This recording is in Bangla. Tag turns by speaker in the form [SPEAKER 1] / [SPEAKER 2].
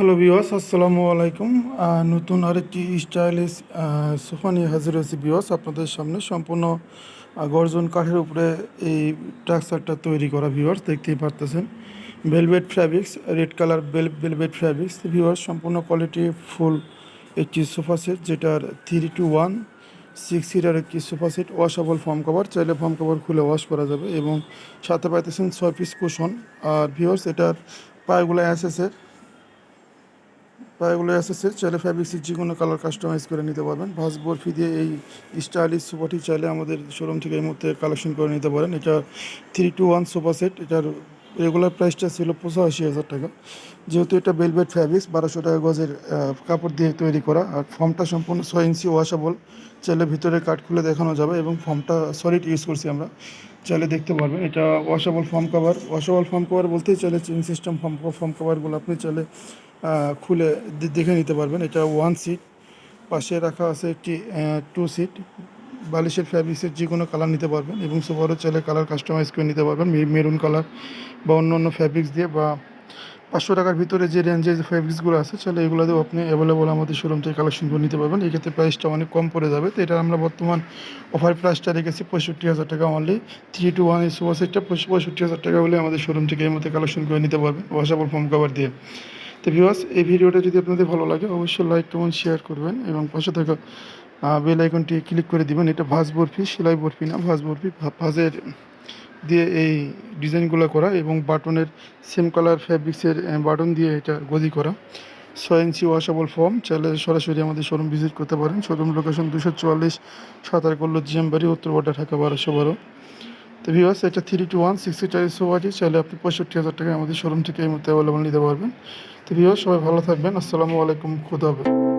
[SPEAKER 1] হ্যালো বিওয়াস আসসালামু আলাইকুম নতুন আরেকটি স্টাইলিশ সোফা নিয়ে হাজির হয়েছি বিওয়াস আপনাদের সামনে সম্পূর্ণ গর্জন কাঠের উপরে এই ট্রাকচারটা তৈরি করা ভিউয়ার্স দেখতেই পারতেছেন। Velvet fabrics red colour bell velvet fabrics viewers সম্পূর্ণ কোয়ালিটি ফুল একটি সোফা সেট যেটার three two one six seater একটি sofa set washable foam cover চাইলে ফর্ম কভার খুলে ওয়াশ করা যাবে এবং সাথে পাইতেছেন ছয় পিস কুশন আর ভিউয়ার্স এটার পায়েগুলো অ্যাসেসের পায়েগুলো এসেছে চাইলে ফ্যাব্রিক্সের যে কোনো কালার কাস্টমাইজ করে নিতে পারবেন। ভাস বরফি দিয়ে এই স্টাইলিশ সোফাটি চাইলে আমাদের শোরুম থেকে এই মুহূর্তে কালেকশন করে নিতে পারেন। এটা three two one sofa set এটার রেগুলার প্রাইসটা ছিল পঁচাশি হাজার টাকা। যেহেতু এটা বেলভেট ফ্যাব্রিক্স বারোশো টাকা গজের কাপড় দিয়ে তৈরি করা। আর ফর্মটা সম্পূর্ণ ছয় ইঞ্চি ওয়াশেবল চাইলে ভিতরে কাট খুলে দেখানো যাবে এবং ফর্মটা সলিড ইউজ করছি আমরা। চাইলে দেখতে পারবেন, এটা washable foam cover washable foam cover বলতেই চাইলে চেন সিস্টেম ফর্ম ফর্ম কভারগুলো আপনি চাইলে খুলে দেখে নিতে পারবেন। এটা ওয়ান সিট পাশে রাখা আছে একটি টু সিট বালিশের ফ্যাব্রিক্সের যে কোনো কালার নিতে পারবেন এবং সোফারও চাইলে কালার কাস্টমাইজ করে নিতে পারবেন। মেরুন কালার বা অন্য অন্য ফ্যাব্রিক্স দিয়ে বা পাঁচশো টাকার ভিতরে যে রেঞ্জের ফ্যাব্রিক্সগুলো আছে, চাইলে এগুলো দিয়েও আপনি অ্যাভেলেবল আমাদের শোরুম থেকে কালেকশন করে নিতে পারবেন। এক্ষেত্রে প্রাইসটা অনেক কম পড়ে যাবে। তো এটা আমরা বর্তমান অফার প্রাইসটা রেখেছি পঁয়ষট্টি হাজার টাকা অনলি থ্রি টু ওয়ান এই সোফা সেটটা পঁয়ষট্টি হাজার টাকা হলে আমাদের শোরুম থেকে এই মধ্যে কালেকশন করে নিতে পারবেন। ওয়াশেবল ফর্ম কভার দিয়ে। তো ভিউয়ার্স, এই ভিডিওটা যদি আপনাদের ভালো লাগে, অবশ্যই লাইক কমেন্ট শেয়ার করবেন এবং পাশে থাকা বেল আইকনটি ক্লিক করে দিবেন। এটা ভাজ বরফি, সেলাই বরফি না, ভাজ বরফি ভাজের দিয়ে এই ডিজাইনগুলো করা এবং বাটনের সেম কালার ফ্যাব্রিক্সের বাটন দিয়ে এটা গদি করা। ছয় ইঞ্চি ওয়াশেবল ফর্ম চাইলে সরাসরি আমাদের শোরুম ভিজিট করতে পারেন। শোরুম লোকেশন দুশো চুয়াল্লিশ সাঁতার করল জিএমবাড়ি উত্তরপাটা ঢাকা বারোশো বারো। তো ভিউয়ার্স এটা three two one sixty charge আছে, চাইলে আপনি পঁয়ষট্টি হাজার টাকায় আমাদের শোরুম থেকে এই মুহূর্তে অ্যাভেলেবল নিতে পারবেন। তো ভিউয়ার্স সবাই ভালো থাকবেন। আসসালামু আলাইকুম, খুদা হাফেজ।